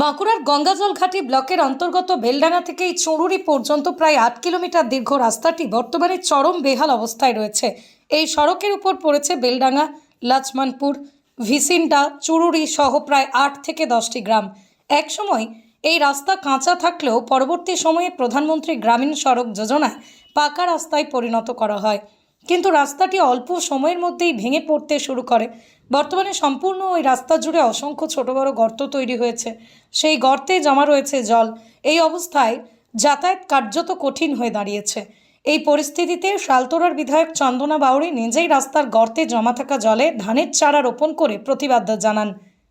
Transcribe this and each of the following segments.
বাঁকুড়ার গঙ্গাজল ঘাটি ব্লকের অন্তর্গত বেলডাঙ্গা থেকে এই চুরুরি পর্যন্ত প্রায় আট কিলোমিটার দীর্ঘ রাস্তাটি বর্তমানে চরম বেহাল অবস্থায় রয়েছে। এই সড়কের উপর পড়েছে বেলডাঙ্গা লাচমানপুর ভিসিন্ডা, চুরুরি সহ প্রায় আট থেকে দশটি গ্রাম। একসময় এই রাস্তা কাঁচা থাকলেও পরবর্তী সময়ে প্রধানমন্ত্রী গ্রামীণ সড়ক যোজনায় পাকা রাস্তায় পরিণত করা হয়। কিন্তু রাস্তাটি অল্প সময়ের মধ্যেই ভেঙে পড়তে শুরু করে। বর্তমানে সম্পূর্ণ ওই রাস্তা জুড়ে অসংখ্য ছোট বড় গর্ত তৈরি হয়েছে। সেই গর্তে জমা রয়েছে জল। এই অবস্থায় যাতায়াত কার্যত কঠিন হয়ে দাঁড়িয়েছে। এই পরিস্থিতিতে শালতোরার বিধায়ক চন্দনা বাউরি নিজেই রাস্তার গর্তে জমা থাকা জলে ধানের চারা রোপণ করে প্রতিবাদ জানান।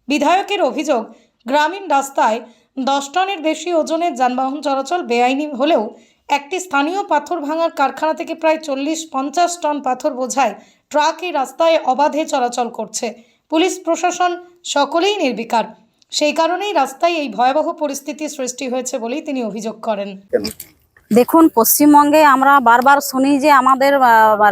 বিধায়কের অভিযোগ, গ্রামীণ রাস্তায় দশ টনের বেশি ওজনের যানবাহন চলাচল বেআইনি হলেও একটি স্থানীয় পাথর ভাঙার কারখানা থেকে প্রায় চল্লিশ পঞ্চাশ টন পাথর বোঝায় ট্রাক এই রাস্তায় অবাধে চলাচল করছে। পুলিশ, প্রশাসন সকলেই নির্বিকার। সেই কারণেই রাস্তায় এই ভয়াবহ পরিস্থিতি সৃষ্টি হয়েছে বলেই তিনি অভিযোগ করেন। দেখুন, পশ্চিমবঙ্গে আমরা বারবার শুনি যে আমাদের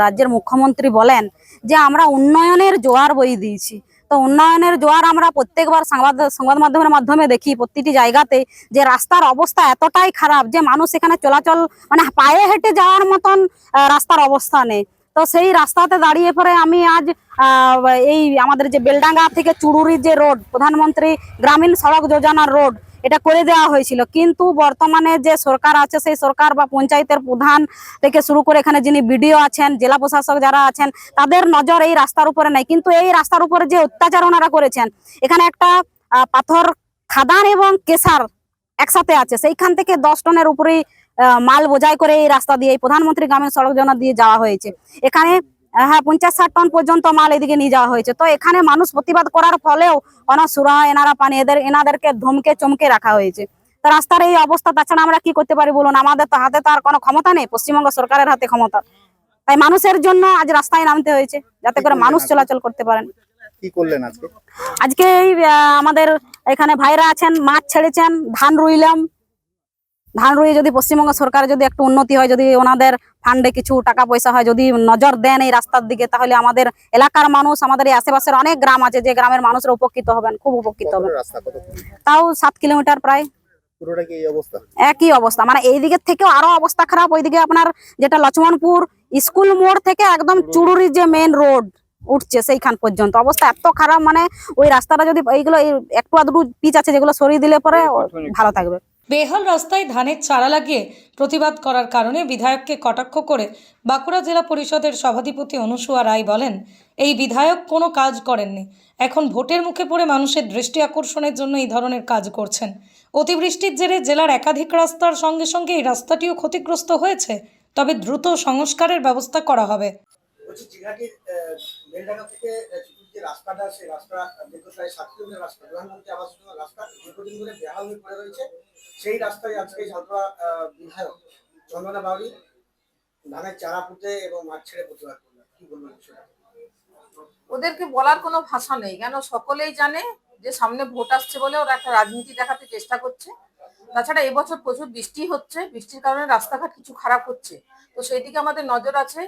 রাজ্যের মুখ্যমন্ত্রী বলেন যে আমরা উন্নয়নের জোয়ার বই দিয়েছি। তো উন্নয়নের জোয়ার আমরা প্রত্যেকবার সংবাদ সংবাদ মাধ্যমের মাধ্যমে দেখি প্রতিটি জায়গাতে যে রাস্তার অবস্থা এতটাই খারাপ যে মানুষ এখানে চলাচল মানে পায়ে হেঁটে যাওয়ার মতন রাস্তার অবস্থা নেই। তো সেই রাস্তাতে দাঁড়িয়ে পরে আমি আজ এই আমাদের যে বেলডাঙ্গা থেকে চুরুরির যে রোড, প্রধানমন্ত্রী গ্রামীণ সড়ক যোজনার রোড এটা করে দেওয়া হয়েছিল। কিন্তু বর্তমানে যে সরকার আছে, সেই সরকার বা পঞ্চায়েতের প্রধান থেকে শুরু করে এখানে যিনি বিডিও আছেন, জেলা প্রশাসক যারা আছেন, তাদের নজর এই রাস্তার উপরে নেই। কিন্তু এই রাস্তার উপরে যে অত্যাচার ওনারা করেছেন, এখানে একটা পাথর, খাদান এবং কেশার একসাথে আছে। সেইখান থেকে দশ টনের উপরেই মাল বোঝাই করে এই রাস্তা দিয়ে প্রধানমন্ত্রী গ্রামীণ সড়ক যোজনা দিয়ে যাওয়া হয়েছে। এখানে হ্যাঁ পঞ্চাশ ষাট টন পর্যন্ত মাল এদিকে নিয়ে যাওয়া হয়েছে। তো এখানে মানুষ প্রতিবাদ করার ফলেও কোনো সুরা এনারা পানি এদের এনাদেরকে ধমকে চমকে রাখা হয়েছে। তো রাস্তার এই অবস্থা তাছাড়া আমরা কি করতে পারি বলুন? আমাদের তো হাতে তো আর কোনো ক্ষমতা নেই পশ্চিমবঙ্গ সরকারের হাতে ক্ষমতা। তাই মানুষের জন্য আজ রাস্তায় নামতে হয়েছে যাতে করে মানুষ চলাচল করতে পারেন। কি করলেন আজকে? আজকে আমাদের এখানে ভাইরা আছেন মাছ ছেড়েছেন ধান রুইলাম ধান রুইয়ে যদি পশ্চিমবঙ্গ সরকার যদি একটু উন্নতি হয় যদি ওনাদের ফান্ডে কিছু টাকা পয়সা হয় যদি নজর দেন এই রাস্তার দিকে তাহলে আমাদের এলাকার মানুষ আমাদের এই আশেপাশের অনেক গ্রাম আছে যে গ্রামের মানুষরা উপকৃত হবেন খুব উপকৃত হবেন। তাও সাত কিলোমিটার প্রায়। একই অবস্থা মানে এই দিকের থেকেও আরও অবস্থা খারাপ ওইদিকে আপনার যেটা লক্ষ্মণপুর স্কুল মোড় থেকে একদম চুরুরি যে মেন রোড উঠছে সেইখান পর্যন্ত অবস্থা এত খারাপ মানে ওই রাস্তাটা যদি এইগুলো একটু আধটু পিচ আছে যেগুলো সরিয়ে দিলে পরে ভালো থাকবে। বেহাল রাস্তায় ধানের চারা লাগিয়ে প্রতিবাদ করার কারণে বিধায়ককে কটাক্ষ করে বাঁকুড়া জেলা পরিষদের সভাধিপতি অনুসুয়া রায় বলেন, এই বিধায়ক কোনো কাজ করেননি। এখন ভোটের মুখে পড়ে মানুষের দৃষ্টি আকর্ষণের জন্য এই ধরনের কাজ করছেন। অতিবৃষ্টির জেরে জেলার একাধিক রাস্তার সঙ্গে সঙ্গে এই রাস্তাটিও ক্ষতিগ্রস্ত হয়েছে। তবে দ্রুত সংস্কারের ব্যবস্থা করা হবে। যে রাস্তাটা, সেই রাস্তা দীর্ঘ প্রায় সাত কিলোমিটার রাস্তা প্রধানমন্ত্রী আবাস যোজনার রাস্তা দীর্ঘদিন ধরে বেহাল হয়ে পড়ে রয়েছে। সেই রাস্তায় আজকে ঝালপুরা বিধায়ক চন্দনা বাউরি ধানের চারা পুঁতে এবং মাঠ ছেড়ে প্রতিবাদ করলেন। কি বলবেন ওদেরকে বলার কোনো ভাষা নেই। কেন? সকলেই জানে যে সামনে ভোট আসছে বলে ওরা একটা রাজনীতি দেখাতে চেষ্টা করছে। তাছাড়া এবছর প্রচুর বৃষ্টি হচ্ছে। বৃষ্টির কারণে রাস্তাঘাট কিছু খারাপ হচ্ছে। তো সেই দিকে আমাদের নজর আছে।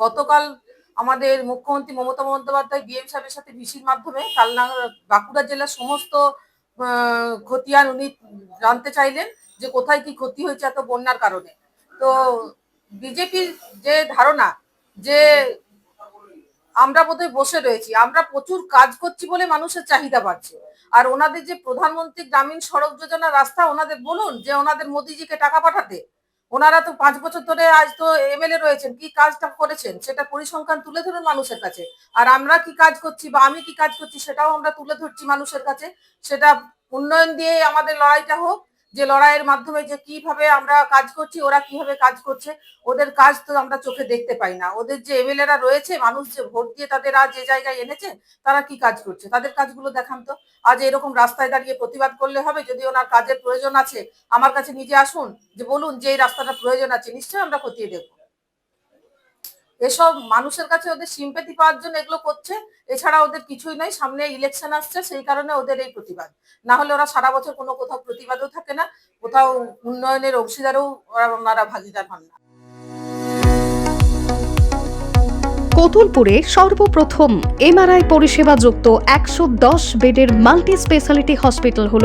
গতকাল আমাদের মুখ্যমন্ত্রী মমতা বন্দ্যোপাধ্যায় বিএম সাহেবের সাথে ভিসির মাধ্যমে কালনা, বাঁকুড়া জেলার সমস্ত খতিয়ান উনি জানতে চাইলেন যে কোথায় কি ক্ষতি হয়েছে এত বন্যার কারণে। তো বিজেপির যে ধারণা যে আমরা বোধহয় বসে রয়েছি, আমরা প্রচুর কাজ করছি বলে মানুষের চাহিদা বাড়ছে। আর ওনাদের যে প্রধানমন্ত্রী গ্রামীণ সড়ক যোজনা রাস্তা, ওনাদের বলুন যে ওনাদের মোদিজিকে টাকা পাঠাতে ওনারা তো পাঁচ বছর ধরে আজ তো এমএলএ রয়েছেন, কি কাজটা করেছেন? সেটা পরিসংখ্যান তুলে ধরুন মানুষের কাছে। আর আমরা কি কাজ করছি বা আমি কি কাজ করছি সেটাও আমরা তুলে ধরছি মানুষের কাছে। সেটা উন্নয়ন দিয়ে আমাদের লড়াইটা হোক যে লড়াইয়ের মাধ্যমে যে কীভাবে আমরা কাজ করছি, ওরা কীভাবে কাজ করছে, ওদের কাজ তো আমরা চোখে দেখতে পাই না। ওদের যে এমএলএরা রয়েছে, মানুষ যে ভোট দিয়ে তাদের আজ যে জায়গায় এনেছে, তারা কি কাজ করছে? তাদের কাজগুলো দেখান তো। আজ এরকম রাস্তায় দাঁড়িয়ে প্রতিবাদ করলে হবে? যদি ওনার কাজের প্রয়োজন আছে, আমার কাছে নিজে আসুন, যে বলুন যে এই রাস্তাটা প্রয়োজন আছে, নিশ্চয়ই আমরা খতিয়ে দেখব। এসব মানুষের কাছে ওদের সিম্পেথি পাওয়ার জন্য এগুলো করছে, এছাড়া ওদের কিছুই নাই, সামনে ইলেকশন আসছে, সেই কারণে ওদের এই প্রতিবাদ। না হলে ওরা সারা বছর কোনো কোথাও প্রতিবাদও থাকে না, কোথাও উন্নয়নের অংশীদারও ওরা ওনারা ভাগিদার হন না। কোতুলপুরে সর্বপ্রথম এমআরআই পরিষেবা যুক্ত একশো দশ বেডের মাল্টি স্পেশালিটি হসপিটাল হল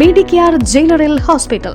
মেডিকেয়ার জেনারেল হসপিটাল